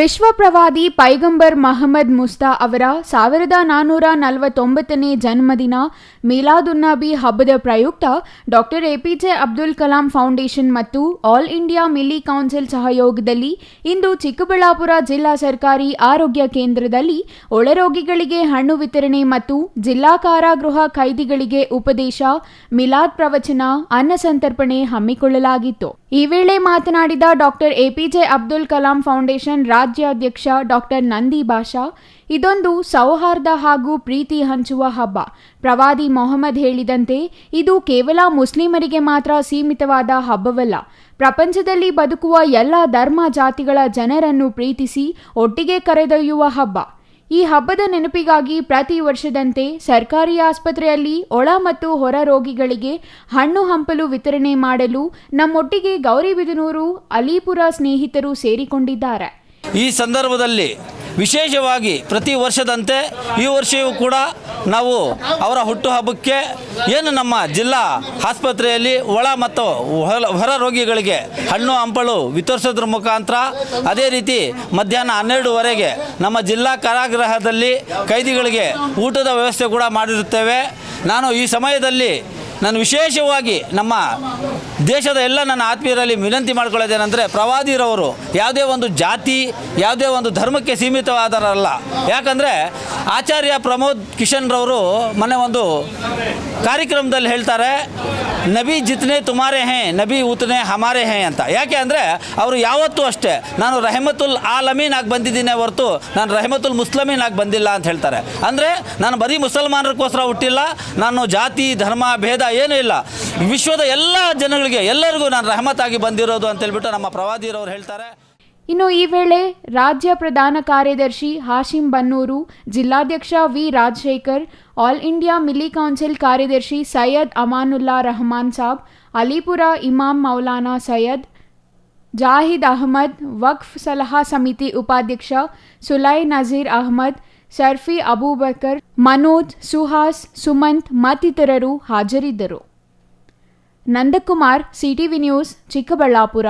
ವಿಶ್ವ ಪ್ರವಾದಿ ಪೈಗಂಬರ್ ಮಹಮ್ಮದ್ ಮುಸ್ತಾ ಅವರ ಸಾವಿರದ ನಾನ್ನೂರ ನಲವತ್ತೊಂಬತ್ತನೇ ಜನ್ಮದಿನ ಮೀಲಾದುನ್ನಬಿ ಹಬ್ಬದ ಪ್ರಯುಕ್ತ doctor APJ Abdul Kalam foundation ಮತ್ತು ಆಲ್ ಇಂಡಿಯಾ ಮಿಲಿ ಕೌನ್ಸಿಲ್ ಸಹಯೋಗದಲ್ಲಿ ಇಂದು ಚಿಕ್ಕಬಳ್ಳಾಪುರ ಜಿಲ್ಲಾ ಸರ್ಕಾರಿ ಆರೋಗ್ಯ ಕೇಂದ್ರದಲ್ಲಿ ಒಳರೋಗಿಗಳಿಗೆ ಹಣ್ಣು ವಿತರಣೆ ಮತ್ತು ಜಿಲ್ಲಾ ಕಾರಾಗೃಹ ಖೈದಿಗಳಿಗೆ ಉಪದೇಶ, ಮಿಲಾದ್ ಪ್ರವಚನ, ಅನ್ನ ಸಂತರ್ಪಣೆ ಹಮ್ಮಿಕೊಳ್ಳಲಾಗಿತ್ತು. ಈ ವೇಳೆ ಮಾತನಾಡಿದ doctor APJ Abdul Kalam foundation ರಾಜ್ಯಾಧ್ಯಕ್ಷ ಡಾಕ್ಟರ್ ನಂದಿ ಬಾಷಾ, ಇದೊಂದು ಸೌಹಾರ್ದ ಹಾಗೂ ಪ್ರೀತಿ ಹಂಚುವ ಹಬ್ಬ. ಪ್ರವಾದಿ ಮೊಹಮ್ಮದ್ ಹೇಳಿದಂತೆ, ಇದು ಕೇವಲ ಮುಸ್ಲಿಮರಿಗೆ ಮಾತ್ರ ಸೀಮಿತವಾದ ಹಬ್ಬವಲ್ಲ. ಪ್ರಪಂಚದಲ್ಲಿ ಬದುಕುವ ಎಲ್ಲ ಧರ್ಮ ಜಾತಿಗಳ ಜನರನ್ನು ಪ್ರೀತಿಸಿ ಒಟ್ಟಿಗೆ ಕರೆದೊಯ್ಯುವ ಹಬ್ಬ. ಈ ಹಬ್ಬದ ನೆನಪಿಗಾಗಿ ಪ್ರತಿ ವರ್ಷದಂತೆ ಸರ್ಕಾರಿ ಆಸ್ಪತ್ರೆಯಲ್ಲಿ ಒಳ ಮತ್ತು ಹೊರ ರೋಗಿಗಳಿಗೆ ಹಣ್ಣು ಹಂಪಲು ವಿತರಣೆ ಮಾಡಲು ನಮ್ಮೊಟ್ಟಿಗೆ ಗೌರಿಬಿದನೂರು ಅಲಿಪುರ ಸ್ನೇಹಿತರು ಸೇರಿಕೊಂಡಿದ್ದಾರೆ. ಈ ಸಂದರ್ಭದಲ್ಲಿ ವಿಶೇಷವಾಗಿ ಪ್ರತಿ ವರ್ಷದಂತೆ ಈ ವರ್ಷವೂ ಕೂಡ ನಾವು ಅವರ ಹುಟ್ಟುಹಬ್ಬಕ್ಕೆ ಏನು ನಮ್ಮ ಜಿಲ್ಲಾ ಆಸ್ಪತ್ರೆಯಲ್ಲಿ ಒಳ ಮತ್ತು ಹೊರ- ರೋಗಿಗಳಿಗೆ ಹಣ್ಣು ಹಂಪಲು ವಿತರಿಸೋದ್ರ ಮುಖಾಂತರ ಅದೇ ರೀತಿ ಮಧ್ಯಾಹ್ನ ಹನ್ನೆರಡುವರೆಗೆ ನಮ್ಮ ಜಿಲ್ಲಾ ಕಾರಾಗೃಹದಲ್ಲಿ ಕೈದಿಗಳಿಗೆ ಊಟದ ವ್ಯವಸ್ಥೆ ಕೂಡ ಮಾಡಿರುತ್ತೇವೆ. ನಾನು ಈ ಸಮಯದಲ್ಲಿ ನಾನು ವಿಶೇಷವಾಗಿ ನಮ್ಮ ದೇಶದ ಎಲ್ಲ ನನ್ನ ಆತ್ಮೀಯರಲ್ಲಿ ವಿನಂತಿ ಮಾಡ್ಕೊಳ್ಳೋದೇನೆಂದರೆ ಪ್ರವಾದಿರವರು ಯಾವುದೇ ಒಂದು ಜಾತಿ, ಯಾವುದೇ ಒಂದು ಧರ್ಮಕ್ಕೆ ಸೀಮಿತವಾದರಲ್ಲ. ಯಾಕಂದರೆ ಆಚಾರ್ಯ ಪ್ರಮೋದ್ ಕಿಶನ್ರವರು ಮೊನ್ನೆ ಒಂದು ಕಾರ್ಯಕ್ರಮದಲ್ಲಿ ಹೇಳ್ತಾರೆ, ನಬಿ ಜಿತ್ನೆ ತುಮಾರೆ ಹೇ, ನಬಿ ಉತ್ನೆ ಹಮಾರೆ ಹೇ ಅಂತ. ಯಾಕೆ ಅಂದರೆ ಅವರು ಯಾವತ್ತೂ ಅಷ್ಟೇ, ನಾನು ರಹಮತುಲ್ ಆಲಮೀನ್ ಆಗಿ ಬಂದಿದ್ದೀನಿ ಹೊರತು ನಾನು ರಹಮತುಲ್ ಮುಸ್ಲಮೀನ್ ಆಗಿ ಬಂದಿಲ್ಲ ಅಂತ ಹೇಳ್ತಾರೆ. ಅಂದರೆ ನಾನು ಬರೀ ಮುಸಲ್ಮಾನರಿಗೋಸ್ಕರ ಹುಟ್ಟಿಲ್ಲ, ನಾನು ಜಾತಿ, ಧರ್ಮ, ಭೇದ ಏನೂ ಇಲ್ಲ. ವಿಶ್ವದ ಎಲ್ಲ ಜನಗಳಿಗೆ, ಎಲ್ಲರಿಗೂ ನಾನು ರಹಮತಾಗಿ ಬಂದಿರೋದು ಅಂತ ಹೇಳ್ಬಿಟ್ಟು ನಮ್ಮ ಪ್ರವಾದಿರವರು ಹೇಳ್ತಾರೆ. ಇನ್ನು ಈ ವೇಳೆ ರಾಜ್ಯ ಪ್ರಧಾನ ಕಾರ್ಯದರ್ಶಿ ಹಾಶಿಂ ಬನ್ನೂರು, ಜಿಲ್ಲಾಧ್ಯಕ್ಷ V Rajashekar, all India Milli council ಕಾರ್ಯದರ್ಶಿ ಸೈಯದ್ ಅಮಾನುಲ್ಲಾ ರಹಮಾನ್ ಸಾಬ್, ಅಲಿಪುರ ಇಮಾಮ್ ಮೌಲಾನಾ ಸೈಯದ್, ಜಾಹಿದ್ ಅಹಮದ್, ವಕ್ಫ್ ಸಲಹಾ ಸಮಿತಿ ಉಪಾಧ್ಯಕ್ಷ ಸುಲೈ ನಜೀರ್ ಅಹಮದ್ ಸರ್ಫಿ ಅಬೂಬಕರ್ ಮನೋಜ್ ಸುಹಾಸ್ ಸುಮಂತ್ ಮತ್ತಿತರರು ಹಾಜರಿದ್ದರು. Nandakumar CTV news Chikkaballapur.